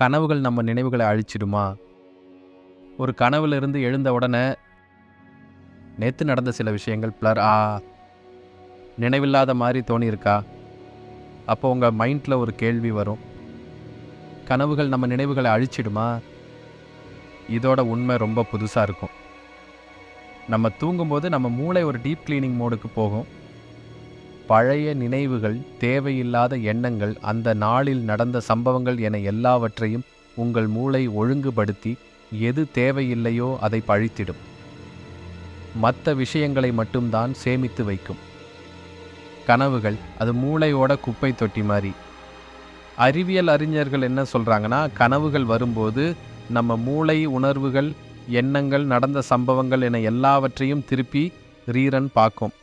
கனவுகள் நம்ம நினைவுகளை அழிச்சிடுமா? ஒரு கனவுலேருந்து எழுந்த உடனே நேற்று நடந்த சில விஷயங்கள் பிளர் ஆ நினைவில்லாத மாதிரி தோணியிருக்கா? அப்போ உங்கள் மைண்டில் ஒரு கேள்வி வரும். கனவுகள் நம்ம நினைவுகளை அழிச்சிடுமா? இதோட உண்மை ரொம்ப புதுசாக இருக்கும். நம்ம தூங்கும்போது நம்ம மூளை ஒரு டீப் க்ளீனிங் மோடுக்கு போகும். பழைய நினைவுகள் தேவையில்லாத எண்ணங்கள் அந்த நாளில் நடந்த சம்பவங்கள் என எல்லாவற்றையும் உங்கள் மூளை ஒழுங்குபடுத்தி எது தேவையில்லையோ அதை பழித்திடும். மற்ற விஷயங்களை மட்டும்தான் சேமித்து வைக்கும். கனவுகள் அது மூளையோட குப்பை தொட்டி மாதிரி அறிவியல் அறிஞர்கள் என்ன சொல்கிறாங்கன்னா கனவுகள் வரும்போது நம்ம மூளை உணர்வுகள் எண்ணங்கள் நடந்த சம்பவங்கள் என எல்லாவற்றையும் திருப்பி ரீரன் பார்க்கும்.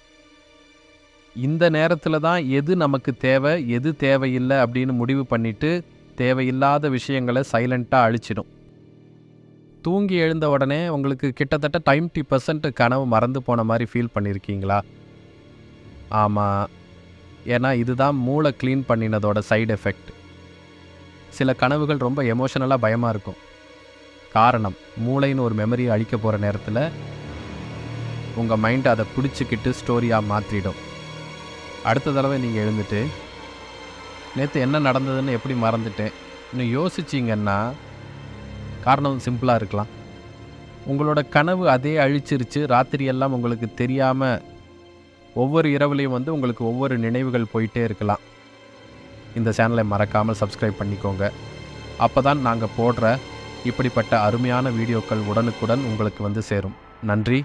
இந்த நேரத்தில் தான் எது நமக்கு தேவை எது தேவையில்லை அப்படின்னு முடிவு பண்ணிட்டு தேவையில்லாத விஷயங்களை சைலண்ட்டாக அழிச்சிடும். தூங்கி எழுந்த உடனே உங்களுக்கு கிட்டத்தட்ட டைம்டி பர்சன்ட் கனவு மறந்து போன மாதிரி ஃபீல் பண்ணியிருக்கீங்களா ஆமாம் ஏன்னா இதுதான் மூளை க்ளீன் பண்ணினதோட சைடு எஃபெக்ட் சில கனவுகள் ரொம்ப எமோஷனலாக பயமாக இருக்கும். காரணம் மூளைன்னு ஒரு மெமரியை அழிக்க போகிற நேரத்தில் உங்கள் மைண்ட் அதை பிடிச்சிக்கிட்டு ஸ்டோரியாக மாற்றிடும் அடுத்த தடவை நீங்கள் எழுந்துட்டு நேற்று என்ன நடந்ததுன்னு எப்படி மறந்துட்டேன்? இன்னும் யோசிச்சிங்கன்னா காரணம் சிம்பிளாக இருக்கலாம். உங்களோட கனவு அதே அழிச்சிருச்சு. ராத்திரியெல்லாம் உங்களுக்கு தெரியாமல் ஒவ்வொரு இரவுலையும் வந்து உங்களுக்கு ஒவ்வொரு நினைவுகள் போயிட்டே இருக்கலாம். இந்த சேனலை மறக்காமல் சப்ஸ்கிரைப் பண்ணிக்கோங்க. அப்போ தான் நாங்கள் போடுற இப்படிப்பட்ட அருமையான வீடியோக்கள் உடனுக்குடன் உங்களுக்கு வந்து சேரும். நன்றி.